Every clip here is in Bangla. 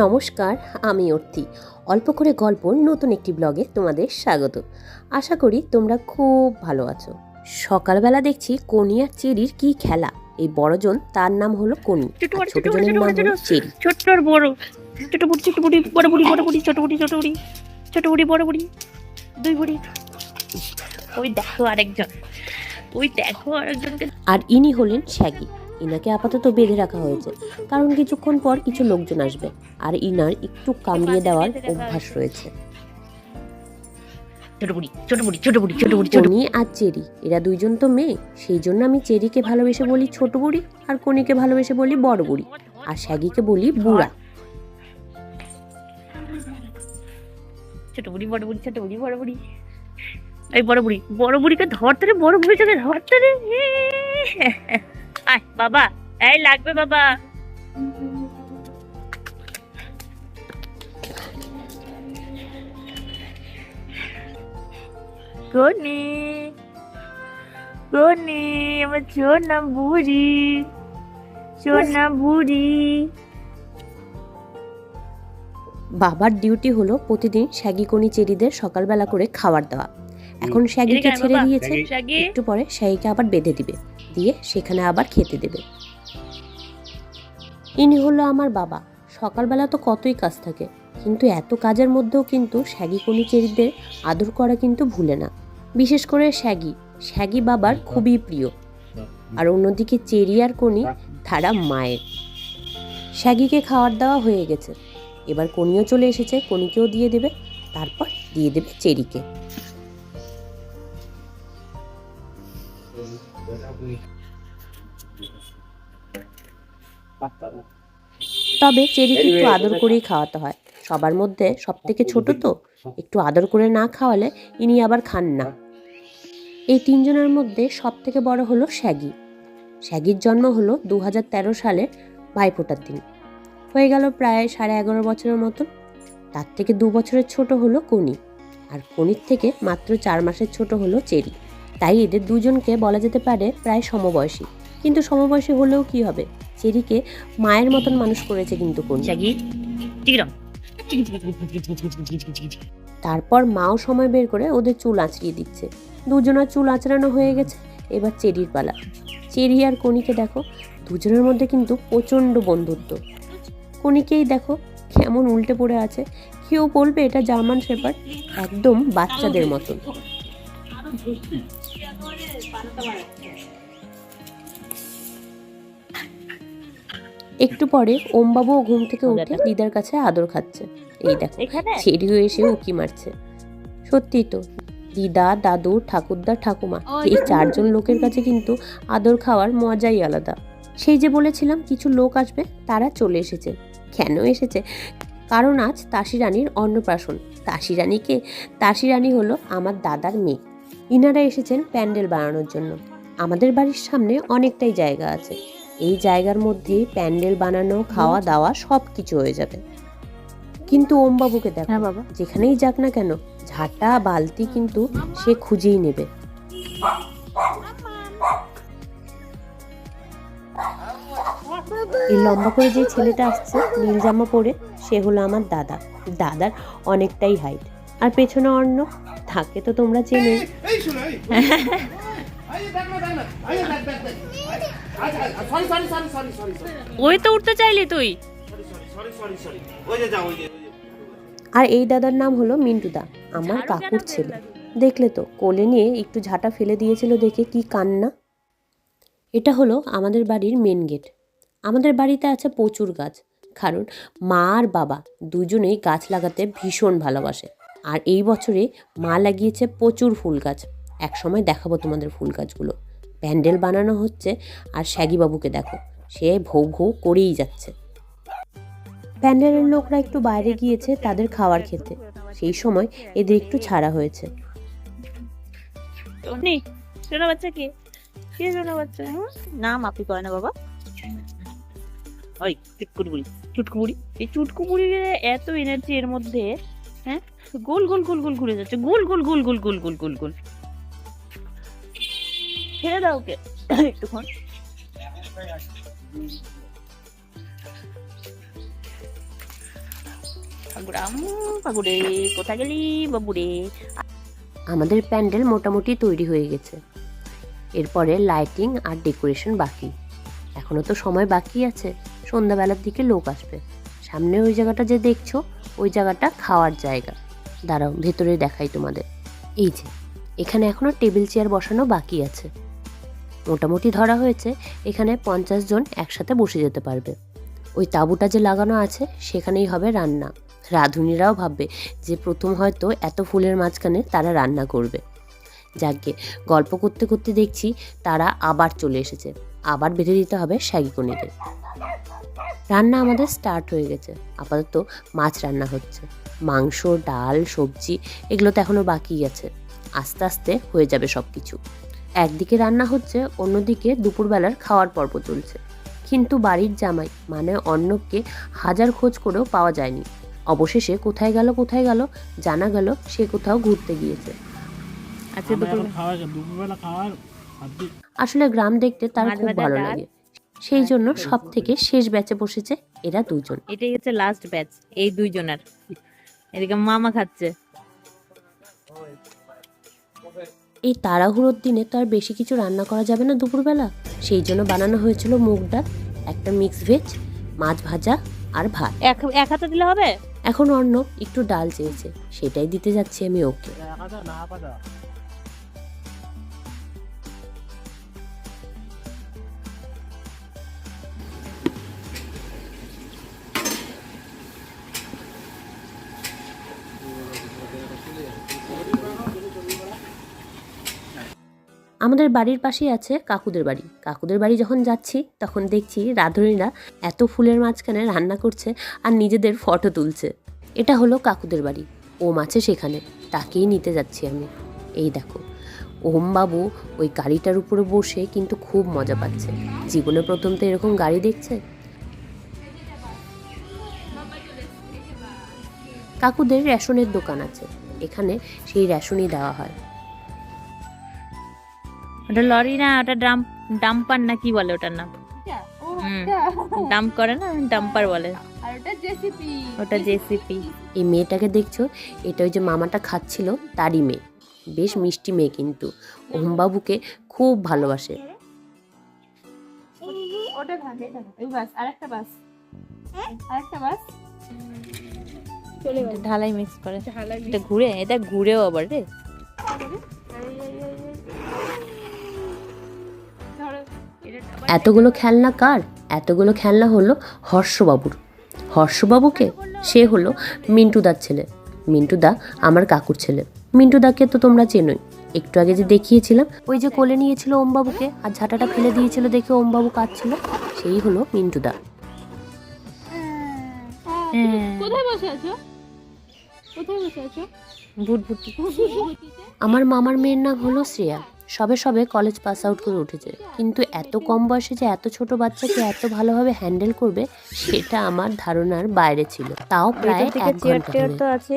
নমস্কার আমি অর্থি অল্প করে গল্প নতুন একটি ব্লগে তোমাদের স্বাগত। আশা করি তোমরা খুব ভালো আছো। সকালবেলা দেখছি কনি আর চেরির কি খেলা। এই বড়জন তার নাম হলো কনি। ছোট ছোট ছোট জনের নাম হলো চেরি। আর বড়। ছোট বুড়ি ছোট বুড়ি বড় বুড়ি বড় বুড়ি ছোট বুড়ি ছোট বুড়ি ছোট বুড়ি বড় বুড়ি দুই বুড়ি ওই দেখো আরেকজন। ওই দেখো আরেকজনকে। আর ইনি হলেন শ্যাগি ইনাকে আপাতত বেঁধে রাখা হয়েছে কারণ কিছুক্ষণ পর কিছু লোকজন আসবে আর ইনার একটু কামড়িয়ে দেওয়ার অভ্যাস রয়েছে। ছোট বুড়ি ছোট বুড়ি ছোট বুড়ি ছোট বুড়ি ছোট কনি আর চেরি এরা দুইজন তো মেয়ে সেই জন্য আমি চেরিকে ভালোবেসে বলি ছোট বুড়ি আর কনিকে ভালোবেসে বলি বড় বুড়ি আর শ্যাগিকে বলি বুড়া। ছোট বুড়ি বড় বুড়ি ছোট বুড়ি বড় বুড়ি। এই বড় বুড়ি বড় বুড়িকে ধরতে রে বড় বুড়িকে ধরতে রে। বাবা এই লাগবে বাবা। কোনি কোনি আমার সোনা বুড়ি সোনা বুড়ি। বাবার ডিউটি হলো প্রতিদিন শ্যাগি কনি চেরিদের সকালবেলা করে খাবার দেওয়া। এখন শ্যাগিকে ছেড়ে দিয়েছে। একটু পরে শ্যাগিকে আবার বেঁধে দিবে। দিয়ে সেখানে আবার খেতে দেবে। ইনি হলো আমার বাবা। সকালবেলা তো কতই কাজ থাকে। কিন্তু এত কাজের মধ্যেও কিন্তু শ্যাগি কনি চেরিদের আদর করা কিন্তু ভুলে না। বিশেষ করে শ্যাগি। শ্যাগি বাবার খুবই প্রিয়। আর অন্যদিকে চেরি আর কনি তারা মায়ের। শ্যাগিকে খাওয়ার দেওয়া হয়ে গেছে। এবার কনিও চলে এসেছে। কনিকেও দিয়ে দেবে। তারপর দিয়ে দেবে চেরিকে। তবে চেরিকে একটু আদর করেই খাওয়াতে হয়। সবার মধ্যে সব থেকে ছোট তো একটু আদর করে না খাওয়ালে ইনি আবার খান না। এই তিনজনের মধ্যে সব থেকে বড় হলো শ্যাগি। শ্যাগির জন্ম হলো দু হাজার তেরো সালের ভাইফোঁটার দিন। হয়ে গেল প্রায় সাড়ে এগারো বছরের মতন। তার থেকে দু বছরের ছোট হলো কনি আর কনির থেকে মাত্র চার মাসের ছোট হলো চেরি। তাই এদের দুজনকে বলা যেতে পারে প্রায় সমবয়সী। কিন্তু সমবয়সী হলেও কি হবে? চেরিকে মায়ের মতন মানুষ করেছে কিন্তু কনি তারপর মাও সময় বের করে ওদের চুল আঁচড়িয়ে দিচ্ছে। দুজনের চুল আঁচড়ানো হয়ে গেছে। এবার চেরির পালা। চেরি আর কনিকে দেখো দুজনের মধ্যে কিন্তু প্রচণ্ড বন্ধুত্ব। কনিকেই দেখো কেমন উল্টে পড়ে আছে। কেউ বলবে এটা জার্মান শেপার্ড একদম বাচ্চাদের মতন। একটু পরে ওমবাবুও ঘুম থেকে উঠে দিদার কাছে আদর খাচ্ছে। এই দেখো ছেড়িও এসে উকি মারছে। সত্যি তো দিদা দাদু ঠাকুরদা ঠাকুমা এই চারজন লোকের কাছে কিন্তু আদর খাওয়ার মজাই আলাদা। সেই যে বলেছিলাম কিছু লোক আসবে তারা চলে এসেছে। কেন এসেছে? কারণ আজ তাসি রানীর অন্নপ্রাশন। তাসি রানীকে তাসি রানী হলো আমার দাদার মেয়ে। ইনারা এসেছেন প্যান্ডেল বানানোর জন্য। আমাদের বাড়ির সামনে অনেকটাই জায়গা আছে। এই জায়গার মধ্যেই প্যান্ডেল বানানো খাওয়া দাওয়া সব কিছু হয়ে যাবে। কিন্তু ওমবাবুকে দেখো হ্যাঁ বাবা। যেখানেই যাক না কেন ঝাঁটা বালতি কিন্তু সে খুঁজেই নেবে। এই লম্বা করে যে ছেলেটা আসছে নীল জামা পরে সে হলো আমার দাদা। দাদার অনেকটাই হাইট আর পেছনে অন্য থাকে তো তোমরা চেনো। এই শোনো এই আরে দেখ না দেখ না আরে দেখ দেখ দেখ। Sorry sorry sorry sorry sorry sorry ওই তো উঠতে চাইলি তুই। সরি সরি সরি ওই যে যাও ওই যে ওই যে। আর এই দাদার নাম হলো মিন্টুদা আমার কাকুর ছেলে। দেখলে তো কোলে নিয়ে একটু ঝাঁটা ফেলে দিয়েছিল দেখে কি কান্না। এটা হলো আমাদের বাড়ির মেন গেট আমাদের বাড়িতে আছে প্রচুর গাছ। কারণ মা আর বাবা দুজনেই গাছ লাগাতে ভীষণ ভালোবাসে। আর এই বছরে মা লাগিয়েছে প্রচুর ফুল গাছ। এক সময় দেখাবো তোমাদের ফুল গাছগুলো। প্যান্ডেল বানানো হচ্ছে আর শ্যাগিবাবুকে দেখো, সে ভৌ ভৌ করেই যাচ্ছে। প্যান্ডেলের লোকরা একটু বাইরে গিয়েছে তাদের খাবার খেতে। সেই সময় এদের একটু ছাড়া হয়েছে। হ্যাঁ? বাবা। এই এত এনার্জি এর মধ্যে হ্যাঁ? গোল গোল গোল গোল ঘুরে যাচ্ছে। গোল গোল গোল গোল গোল গোল গোল গোল। ছেড়ে দাও ওকে। একটুক্ষণ। পাগুড়ে কোথায় গেলি আমাদের প্যান্ডেল মোটামুটি তৈরি হয়ে গেছে। এরপরে লাইটিং আর ডেকোরেশন বাকি। এখনও তো সময় বাকি আছে। সন্ধ্যাবেলার দিকে লোক আসবে। সামনে ওই জায়গাটা যে দেখছ ওই জায়গাটা খাওয়ার জায়গা। দাঁড়াও, ভেতরে দেখাই তোমাদের। এই যে, এখানে এখনও টেবিল চেয়ার বসানো বাকি আছে। মোটামুটি ধরা হয়েছে, এখানে পঞ্চাশ জন একসাথে বসে যেতে পারবে। ওই তাঁবুটা যে লাগানো আছে, সেখানেই হবে রান্না। রাঁধুনিরাও ভাববে যে প্রথম হয়তো এত ফুলের মাঝখানে তারা রান্না করবে। যাকে গল্প করতে করতে দেখছি তারা আবার চলে এসেছে। আবার বেঁধে দিতে হবে শ্যাগিকনিদের রান্না আমাদের স্টার্ট হয়ে গেছে। আপাতত মাছ রান্না হচ্ছে। মাংস ডাল সবজি এগুলো তো এখনও বাকি আছে। আস্তে আস্তে হয়ে যাবে সব কিছু একদিকে রান্না হচ্ছে অন্যদিকে দুপুরবেলার খাওয়ার পর্ব চলছে। কিন্তু বাড়ির জামাই মানে অন্নকে হাজার খোঁজ করেও পাওয়া যায়নি। অবশেষে কোথায় গেল কোথায় গেল জানা গেল সে কোথাও ঘুরতে গিয়েছে। আচ্ছা আসলে গ্রাম দেখতে তার খুব ভালো লাগে। সেই জন্য সব থেকে শেষ ব্যাচে বসেছে এরা দুজন। এটাই হচ্ছে লাস্ট ব্যাচ এই দুইজনের। এদিকে মামা খাচ্ছে। এই তাড়াহুড়োর দিনে তো আর বেশি কিছু রান্না করা যাবে না দুপুরবেলা। সেই জন্য বানানো হয়েছিল মুগ ডাল একটা মিক্স ভেজ মাছ ভাজা আর ভাত। এক এক হাতে দিলে হবে? এখন অন্য একটু ডাল চেয়েছে সেটাই দিতে যাচ্ছি আমি ওকে। আমাদের বাড়ির পাশেই আছে কাকুদের বাড়ি। কাকুদের বাড়ি যখন যাচ্ছি, তখন দেখছি রাঁধুনিরা এত ফুলের মাঝখানে রান্না করছে আর নিজেদের ফটো তুলছে। এটা হলো কাকুদের বাড়ি। ওম আছে সেখানে। তাকেই নিতে যাচ্ছি আমি। এই দেখো ওম বাবু ওই গাড়িটার উপরে বসে কিন্তু খুব মজা পাচ্ছে। জীবনে প্রথম তো এরকম গাড়ি দেখছে। কাকুদের রেশনের দোকান আছে। এখানে সেই রেশনই দেওয়া হয়। ওটা লরি না ওটা ডাম্প ডাম্পার না কি বলে ওটার নাম? ডাম্প করে না ডাম্পার বলে। ওটা জেসিপি। ওটা জেসিপি। এই মেয়েটাকে দেখছ? এটা ওই যে মামাটা খাচ্ছিল তারই মেয়ে। বেশ মিষ্টি মেয়ে কিন্তু। ওমবাবুকে খুব ভালোবাসে। ওটা থাক এটা থাক। এই বাস আরেকটা বাস। আরেকটা বাস। ঢালাই মিক্স করে। এটা ঘুরে এটা ঘুরেও আবার রে। এতগুলো খেলনা কার? এতগুলো খেলনা হলো হর্ষবাবুর। হর্ষবাবুকে? সে হলো মিন্টুদার ছেলে। মিন্টুদা আমার কাকুর ছেলে। মিন্টুদাকে তো তোমরা চেনোই। একটু আগে যে দেখিয়েছিলাম ওই যে কোলে নিয়েছিল ওমবাবুকে আর ঝাঁটাটা ফেলে দিয়েছিল দেখে ওমবাবু কাঁদছিল। সেই হলো মিন্টুদা। কোথায় বসে আছো? কোথায় বসে আছো? আমার মামার মেয়ের নাম হলো শ্রেয়া। সবে সবে কলেজ পাস আউট করে উঠেছে। কিন্তু এত কম বয়সে যে এত ছোট বাচ্চাকে এত ভালোভাবে হ্যান্ডেল করবে সেটা আমার ধারণার বাইরে ছিল। তাও প্রায় এক চেয়ার ঘণ্টা টেয়ার ধরে। তো আছে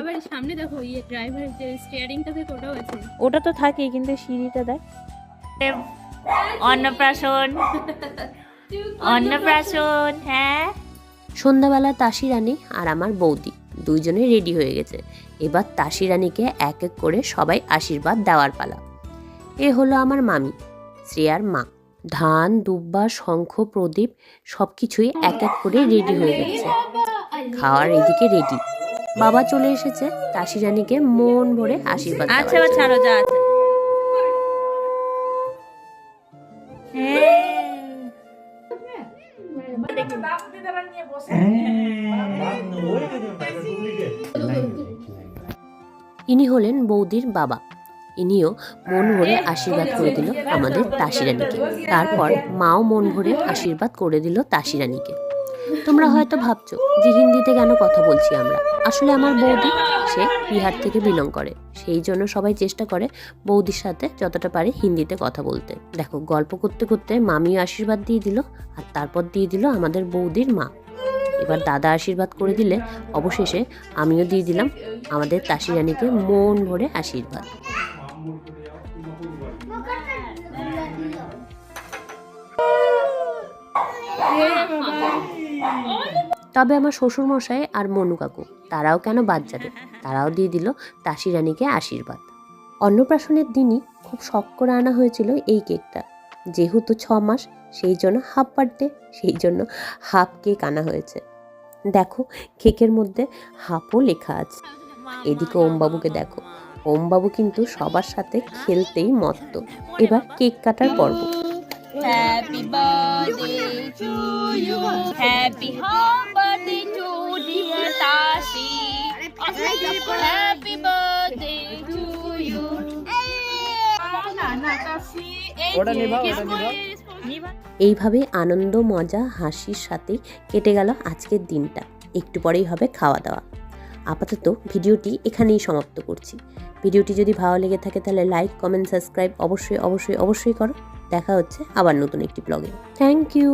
আবার সামনে দেখো ইয়ে ড্রাইভারের যে স্টিয়ারিংটা থেকে ওটাও আছে। ওটা তো থাকেই কিন্তু সিঁড়িটা দেখ। অন্নপ্রাশন। অন্নপ্রাশন হ্যাঁ। সন্ধ্যাবেলা তাসি রানী আর আমার বৌদি দুইজনে রেডি হয়ে গেছে। এবার তাসি রানীকে এক এক করে সবাই আশীর্বাদ দেওয়ার পালা। এ হলো আমার মামি শ্রেয়ার মা ধান দুব্বা শঙ্খ প্রদীপ সব কিছুই এক এক করে রেডি হয়ে গেছে খাওয়ার এদিকে রেডি বাবা চলে এসেছে তাসি রানীকে মন ভরে আশীর্বাদ আচ্ছা। ছাড়ো যা হ্যাঁ। ইনি হলেন বৌদির বাবা ইনিও মন ভরে আশীর্বাদ করে দিল আমাদের তাসিরানীকে। তারপর মাও মন ভরে আশীর্বাদ করে দিল তাসিরানীকে। তোমরা হয়তো ভাবছ, যে হিন্দিতে কেন কথা বলছি আমরা? আসলে আমার বৌদি, সে বিহার থেকে বিলং করে। সেই জন্য সবাই চেষ্টা করে বৌদির সাথে যতটা পারে হিন্দিতে কথা বলতে। দেখো, গল্প করতে করতে মামিও আশীর্বাদ দিয়ে দিল, আর তারপর দিয়ে দিল আমাদের বৌদির মা। এবার দাদা আশীর্বাদ করে দিলে অবশেষে আমিও দিয়ে দিলাম আমাদের তাসি রানীকে মন ভরে আশীর্বাদ। তবে আমার শ্বশুরমশাই আর মনু কাকু, তারাও কেন বাদ যাবে? তারাও দিয়ে দিল তাসি রানীকে আশীর্বাদ। অন্নপ্রাশনের দিনই খুব শখ করে আনা হয়েছিল এই কেকটা। যেহেতু ছ মাস, সেই জন্য হাফ বার্থডে, সেই জন্য হাফ কেক আনা হয়েছে। দেখো, কেকের মধ্যে হাফও লেখা আছে। এদিকে ওমবাবুকে দেখো। ওমবাবু কিন্তু সবার সাথে খেলতেই মত্ত। এবার কেক কাটার পর্ব। To you. Happy home birthday to dear Tashi. Happy birthday to you. ওটা নিভাও, ওটা এইভাবে আনন্দ মজা হাসির সাথে কেটে গেল আজকের দিনটা। একটু পরেই হবে খাওয়া দাওয়া। আপাতত ভিডিওটি এখানেই সমাপ্ত করছি। ভিডিওটি যদি ভালো লেগে থাকে তাহলে লাইক কমেন্ট সাবস্ক্রাইব অবশ্যই অবশ্যই অবশ্যই করো। দেখা হচ্ছে আবার নতুন একটি ব্লগে। Thank you.